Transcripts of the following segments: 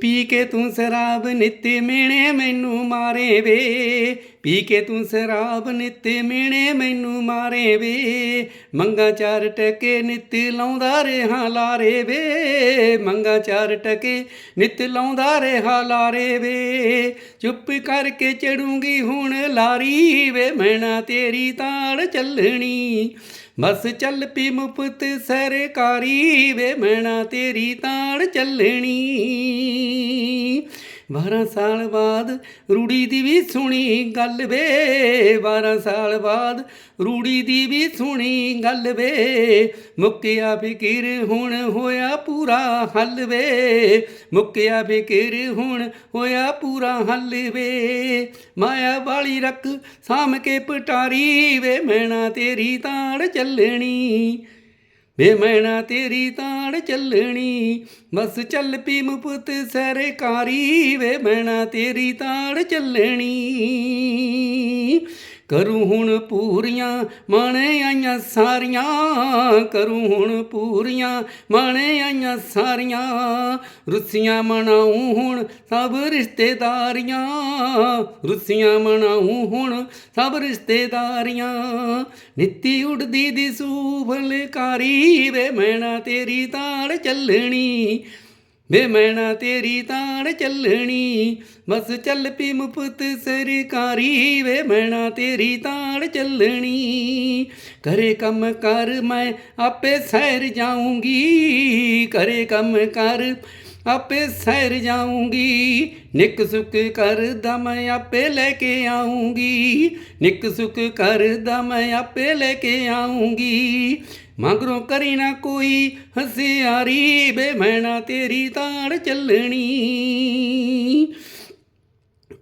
ਪੀ ਕੇ ਤੂੰ ਸ਼ਰਾਬ ਨਿੱਤ ਮਿਹਣੇ ਮੈਨੂੰ ਮਾਰੇ ਵੇ। ਪੀ ਕੇ ਤੂੰ ਸ਼ਰਾਬ ਨਿੱਤ ਮਿਹਣੇ ਮੈਨੂੰ ਮਾਰੇ ਵੇ। ਮੰਗਾ ਚਾਰ ਟਕੇ ਨਿੱਤ ਲਾਉਂਦਾ ਰਹਾ ਲਾਰੇ ਵੇ। ਮੰਗਾ ਚਾਰ ਟਕੇ ਨਿੱਤ ਲਾਉਂਦਾ ਰਹਾ ਲਾਰੇ ਵੇ। ਚੁੱਪ ਕਰਕੇ ਚੜੂੰਗੀ ਹੁਣ ਲਾਰੀ ਵੇ। ਮੈਣਾ ਤੇਰੀ ਤਾੜ ਚੱਲਣੀ। ਬਸ ਚੱਲ ਪੀ ਮੁਫਤ ਸਰਕਾਰੀ ਵੇ ਮੈਣਾ ਤੇਰੀ ਤਾੜ ਚੱਲਣੀ। 12 ਸਾਲ ਬਾਅਦ ਰੂੜੀ ਦੀ ਵੀ ਸੁਣੀ ਗੱਲ ਵੇ 12 ਸਾਲ ਬਾਅਦ ਰੂੜੀ ਦੀ ਵੀ ਸੁਣੀ ਗੱਲ ਵੇ। ਮੁੱਕਿਆ ਫਿਕਿਰ ਹੁਣ ਹੋਇਆ ਪੂਰਾ ਹੱਲ ਵੇ, ਮੁੱਕਿਆ ਫਿਕਿਰ ਹੁਣ ਹੋਇਆ ਪੂਰਾ ਹੱਲ ਵੇ। ਮਾਇਆ ਵਾਲੀ ਰੱਖ ਸਾਮ ਕੇ ਪਟਾਰੀ ਵੇ, ਮੈਣਾ ਤੇਰੀ ਤਾੜ ਚੱਲਣੀ। ਵੇ ਮੈਣਾ ਤੇਰੀ ਤਾੜ ਚੱਲਣੀ, ਬਸ ਚੱਲ ਪੀ ਮੁਫਤ ਸਰਕਾਰੀ ਵੇ ਮੈਣਾ ਤੇਰੀ ਤਾੜ ਚੱਲਣੀ। ਕਰੂ ਹੁਣ ਪੂਰੀਆਂ, ਮਾਣੇ ਆਈਆਂ ਸਾਰੀਆਂ, ਕਰੂ ਹੁਣ ਪੂਰੀਆਂ, ਮਾਣੇ ਆਈਆਂ ਸਾਰੀਆਂ। ਰੁੱਸੀਆਂ ਮਨਾਉ ਹੁਣ ਸਭ ਰਿਸ਼ਤੇਦਾਰੀਆਂ, ਰੁੱਸੀਆਂ ਮਨਾਉ ਹੁਣ ਸਭ ਰਿਸ਼ਤੇਦਾਰੀਆਂ। ਨਿੱਤੀ ਉੜਦੀ ਦੀ ਸੂਫਲਕਾਰੀ ਵੇ, ਮੈਣਾ ਤੇਰੀ ਤਾੜ ਚੱਲਣੀ। ਵੇ ਮੈਣਾ ਤੇਰੀ ਤਾੜ ਚੱਲਣੀ, ਬਸ ਚੱਲ ਪੀ ਮੁਫਤ ਸਰਕਾਰੀ। ਵੇ ਮੈਣਾ ਤੇਰੀ ਤਾੜ ਚੱਲਣੀ, ਕਰੇ ਕੰਮ ਕਰ ਮੈਂ ਆਪੇ ਸਹਿਰ ਜਾਊਂਗੀ। ਕਰੇ ਕੰਮ ਕਰ ਆਪੇ ਸਹਿਰ ਜਾਊਂਗੀ। ਨਿਕ ਸੁਖ ਕਰਦਾ ਮੈਂ ਆਪੇ ਲੈ ਕੇ ਆਊਂਗੀ। ਨਿੱਕ ਸੁੱਕ ਕਰਦਾ ਮੈਂ ਆਪੇ ਲੈ ਕੇ ਆਊਂਗੀ। ਮਗਰੋਂ ਕਰੀ ਨਾ ਕੋਈ ਹਸਿਆਰੀ ਬੇ ਮੈਣਾ ਤੇਰੀ ਤਾੜ ਚੱਲਣੀ।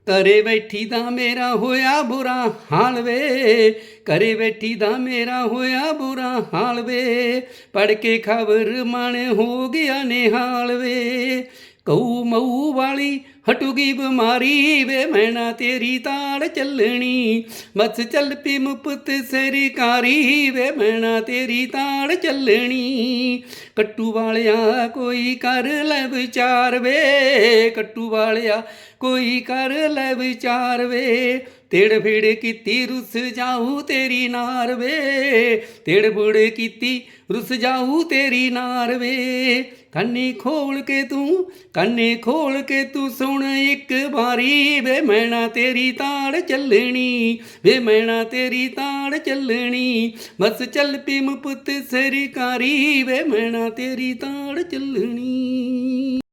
ਘਰੇ ਬੈਠੀ ਦਾ ਮੇਰਾ ਹੋਇਆ ਬੁਰਾ ਹਾਲ ਵੇ। ਘਰੇ ਬੈਠੀ ਦਾ ਮੇਰਾ ਹੋਇਆ ਬੁਰਾ ਹਾਲ ਵੇ। ਪੜ ਕੇ ਖਬਰ ਮਨ ਹੋ ਗਿਆ ਨਿਹਾਲ ਵੇ। ਕਊ ਮਊ ਵਾਲੀ ਹਟੂਗੀ ਬਿਮਾਰੀ ਵੇ ਮੈਣਾ ਤੇਰੀ ਤਾੜ ਚੱਲਣੀ। ਬਸ ਚੱਲ ਪੀ ਮੁਫਤ ਸਰਕਾਰੀ ਵੇ ਮੈਣਾ ਤੇਰੀ ਤਾੜ ਚੱਲਣੀ। ਕੱਟੂ ਵਾਲਿਆ ਕੋਈ ਕਰ ਲੈ ਵਿਚਾਰ ਵੇ, ਕੱਟੂ ਵਾਲਿਆ ਕੋਈ ਕਰ ਲੈ ਵਿਚਾਰ ਵੇ। ਤੇੜ ਫੇੜ ਕੀਤੀ ਰੁੱਸ ਜਾਊ ਤੇਰੀ ਨਾਰ ਵੇ। ਤੇੜ ਫੁੜ ਕੀਤੀ ਰੁੱਸ ਜਾਊ ਤੇਰੀ ਨਾਰ ਵੇ। ਕੰਨੀ ਖੋਲ ਕੇ ਤੂੰ, ਕੰਨੇ ਖੋਲ ਕੇ ਤੂੰ ਸੁਣ ਇੱਕ ਵਾਰੀ। ਵੇ ਮੈਣਾ ਤੇਰੀ ਤਾੜ ਚੱਲਣੀ, ਵੇ ਮੈਣਾ ਤੇਰੀ ਤਾੜ ਚੱਲਣੀ। ਬਸ ਚੱਲ ਪੀ ਮੁਫਤ ਸਰਕਾਰੀ, ਵੇ ਮੈਣਾ ਤੇਰੀ ਤਾੜ ਚੱਲਣੀ।